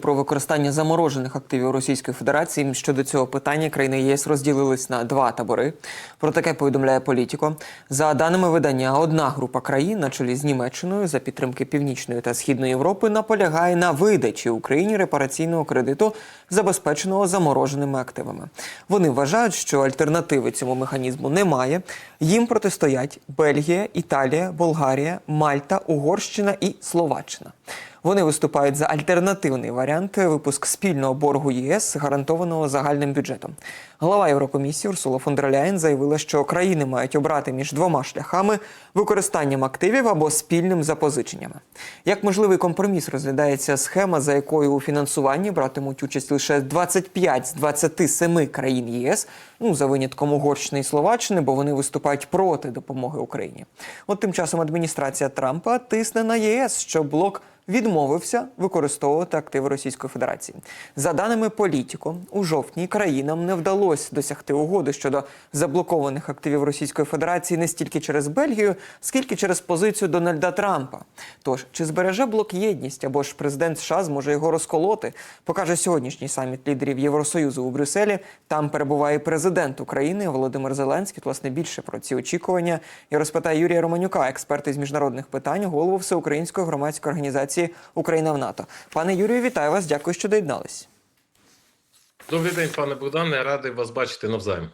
Про використання заморожених активів Російської Федерації щодо цього питання країни ЄС розділились на два табори. Про таке повідомляє Політіко. За даними видання, одна група країн, на чолі з Німеччиною, за підтримки Північної та Східної Європи, наполягає на видачі Україні репараційного кредиту, забезпеченого замороженими активами. Вони вважають, що альтернативи цьому механізму немає. Їм протистоять Бельгія, Італія, Болгарія, Мальта, Угорщина і Словаччина. Вони виступають за альтернативний варіант випуск спільного боргу ЄС, гарантованого загальним бюджетом. Голова Єврокомісії Урсула фон дер Ляєн заявила, що країни мають обрати між двома шляхами використанням активів або спільним запозиченнями. Як можливий компроміс розглядається схема, за якою у фінансуванні братимуть участь лише 25 з 27 країн ЄС, ну за винятком Угорщини і Словаччини, бо вони виступають проти допомоги Україні. От тим часом адміністрація Трампа тисне на ЄС, що блок відмовився використовувати активи Російської Федерації. За даними Політіко, у жовтні країнам не вдалося досягти угоди щодо заблокованих активів Російської Федерації не стільки через Бельгію, скільки через позицію Дональда Трампа. Тож чи збереже блок єдність або ж президент США зможе його розколоти, покаже сьогоднішній саміт лідерів Євросоюзу у Брюсселі. Там перебуває президент України Володимир Зеленський. Власне більше про ці очікування я розпитаю Юрія Романюка, експерта з міжнародних питань, голову всеукраїнської громадської організації Україна в НАТО. Пане Юрію, вітаю вас. Дякую, що доєднались. Добрий день, пане Богдане. Радий вас бачити навзаєм.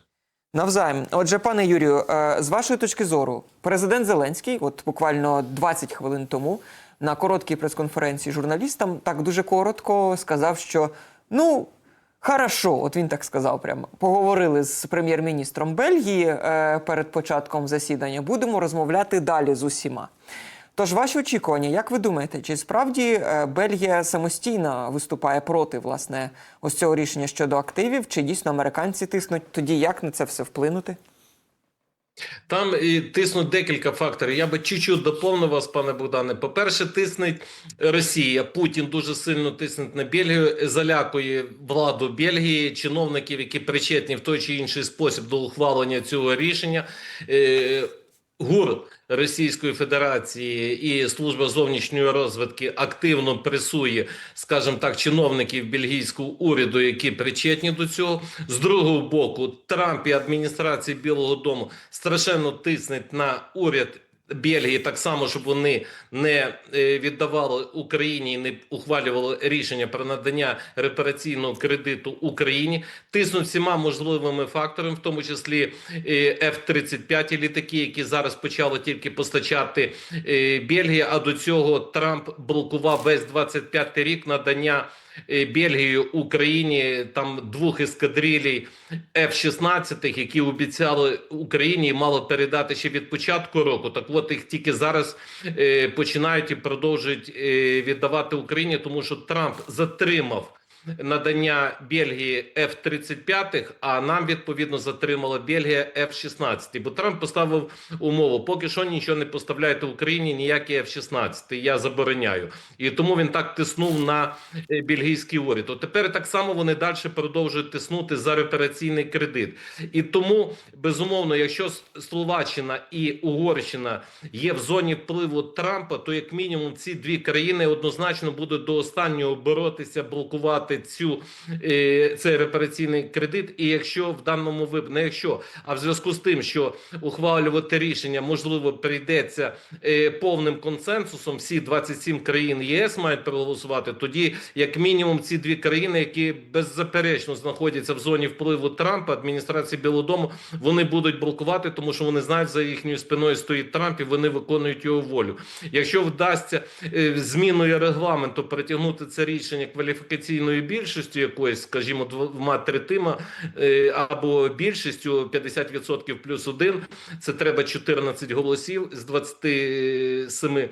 Навзаєм. Отже, пане Юрію, е, з вашої точки зору, президент Зеленський, от буквально 20 хвилин тому, на короткій прес-конференції журналістам так дуже коротко сказав, що ну. Хорошо, от він так сказав прямо. Поговорили з прем'єр-міністром Бельгії е, перед початком засідання. Будемо розмовляти далі з усіма. Тож ваші очікування, як ви думаєте, чи справді е, Бельгія самостійно виступає проти власне ось цього рішення щодо активів? Чи дійсно американці тиснуть? Тоді як на це все вплинути? Там і тиснуть декілька факторів. Я би чуть-чуть доповнив вас, пане Богдане. По-перше, тиснуть Росія. Путін дуже сильно тиснуть на Бельгію, залякує владу Бельгії, чиновників, які причетні в той чи інший спосіб до ухвалення цього рішення. ГУР Російської Федерації і служба зовнішньої розвитки активно пресує, скажімо так, чиновників бельгійського уряду, які причетні до цього. З другого боку, Трамп і адміністрація Білого Дому страшенно тиснуть на уряд. Бельгії так само, щоб вони не е, віддавали Україні і не ухвалювали рішення про надання репараційного кредиту Україні, тиснуть всіма можливими факторами, в тому числі е, F-35 літаки, які зараз почали тільки постачати е, Бельгія. А до цього Трамп блокував весь 25 рік надання. Е, Бельгію Україні там двох ескадрилій F-16, які обіцяли Україні і мали передати ще від початку року. Так от їх тільки зараз е, починають і продовжують е, віддавати Україні, тому що Трамп затримав. Надання Бельгії F-35, а нам відповідно затримала Бельгія F-16. Бо Трамп поставив умову: поки що нічого не поставляєте Україні, ніякі F-16. Я забороняю. І тому він так тиснув на е, бельгійський уряд. От тепер так само вони далі продовжують тиснути за репараційний кредит. І тому безумовно, якщо Словаччина і Угорщина є в зоні впливу Трампа, то як мінімум ці дві країни однозначно будуть до останнього боротися, блокувати цю е, цей репараційний кредит. І якщо в даному випадку, не якщо, а в зв'язку з тим, що ухвалювати рішення можливо прийдеться е, повним консенсусом, всі 27 країн ЄС мають проголосувати. Тоді, як мінімум, ці дві країни, які беззаперечно знаходяться в зоні впливу Трампа, адміністрації Білого Дому, вони будуть блокувати, тому що вони знають за їхньою спиною стоїть Трамп і вони виконують його волю. Якщо вдасться е, зміною регламенту притягнути це рішення кваліфікаційною більшістю якоїсь, скажімо, двома третима е, або більшістю 50% плюс один, це треба 14 голосів з 27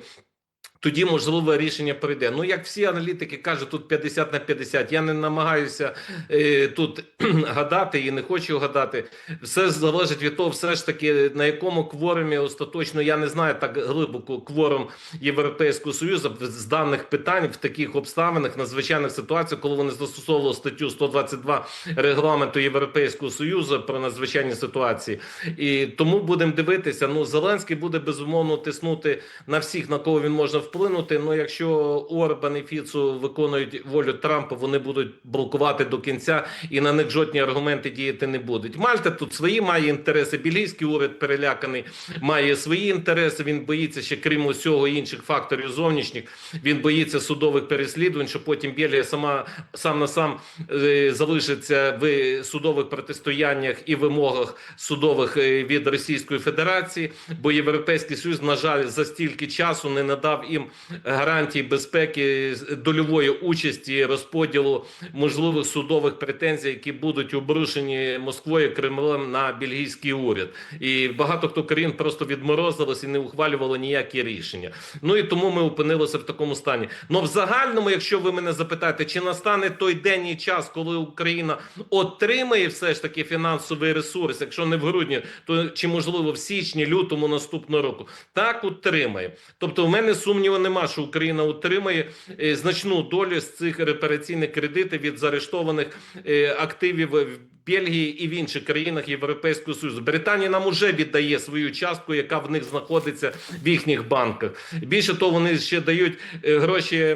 тоді можливо рішення прийде. Ну як всі аналітики кажуть, тут 50 на 50. Я не намагаюся е, тут гадати і не хочу гадати. Все залежить від того, все ж таки на якому кворумі остаточно я не знаю так глибоко кворум Європейського союзу з даних питань в таких обставинах, надзвичайних ситуаціях, коли вони застосовували статтю 122 регламенту Європейського союзу про надзвичайні ситуації. І тому будемо дивитися. Ну Зеленський буде безумовно тиснути на всіх, на кого він може вплинути. Ну якщо Орбан і Фіцу виконують волю Трампа, вони будуть блокувати до кінця, і на них жодні аргументи діяти не будуть. Мальта тут свої має інтереси. Бельгійський уряд переляканий має свої інтереси. Він боїться ще крім усього інших факторів зовнішніх. Він боїться судових переслідувань, що потім Бельгія сама сам на сам е, залишиться в судових протистояннях і вимогах судових е, від Російської Федерації, бо Європейський Союз, на жаль, за стільки часу не надав їм гарантій безпеки дольової участі розподілу можливих судових претензій, які будуть обрушені Москвою Кремлем на бельгійський уряд. І багато хто країн просто відморозилось і не ухвалювало ніякі рішення. Ну і тому ми опинилися в такому стані. Ну в загальному, якщо ви мене запитаєте, чи настане той день і час, коли Україна отримає все ж таки фінансовий ресурс, якщо не в грудні, то чи можливо в січні, лютому наступного року, так отримає. Тобто, в мене сумніву нема, що Україна отримає е, значну долю з цих репараційних кредитів від заарештованих е, активів в Бельгії і в інших країнах Європейського Союзу. Британія нам уже віддає свою частку, яка в них знаходиться в їхніх банках. Більше того, вони ще дають е, гроші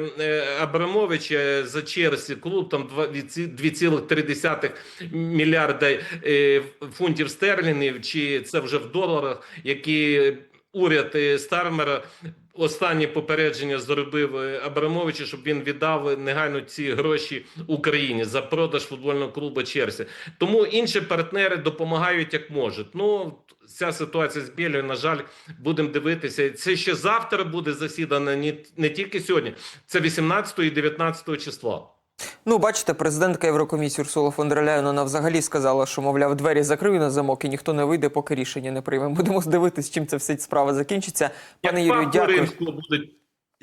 Абрамовича за Черсі клуб там два- від ці- 2,3 мільярда фунтів стерлінгів, чи це вже в доларах, які уряд Стармера останнє попередження зробив е, Абрамовичу, щоб він віддав негайно ці гроші Україні за продаж футбольного клубу Черсі. Тому інші партнери допомагають як можуть. Ну ця ситуація з Бєлею, на жаль, будемо дивитися. Це ще завтра буде засідання, не, не тільки сьогодні. Це 18 і 19 числа. Ну, бачите, президентка Єврокомісії Урсула фон дер вона взагалі сказала, що, мовляв, двері закрию на замок і ніхто не вийде, поки рішення не прийме. Будемо дивитись, чим ця вся справа закінчиться. Пане Як Юрію, дякую. римського будуть.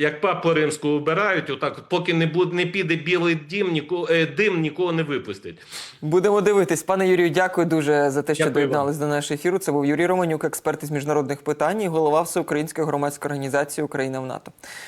Як папу римського обирають, отак, поки не буде, не піде білий дім, нікого, е, дим, нікого не випустять. Будемо дивитись. Пане Юрію, дякую дуже за те, що Дякую доєднались до нашого ефіру. Це був Юрій Романюк, експерт із міжнародних питань і голова Всеукраїнської громадської організації Україна в НАТО.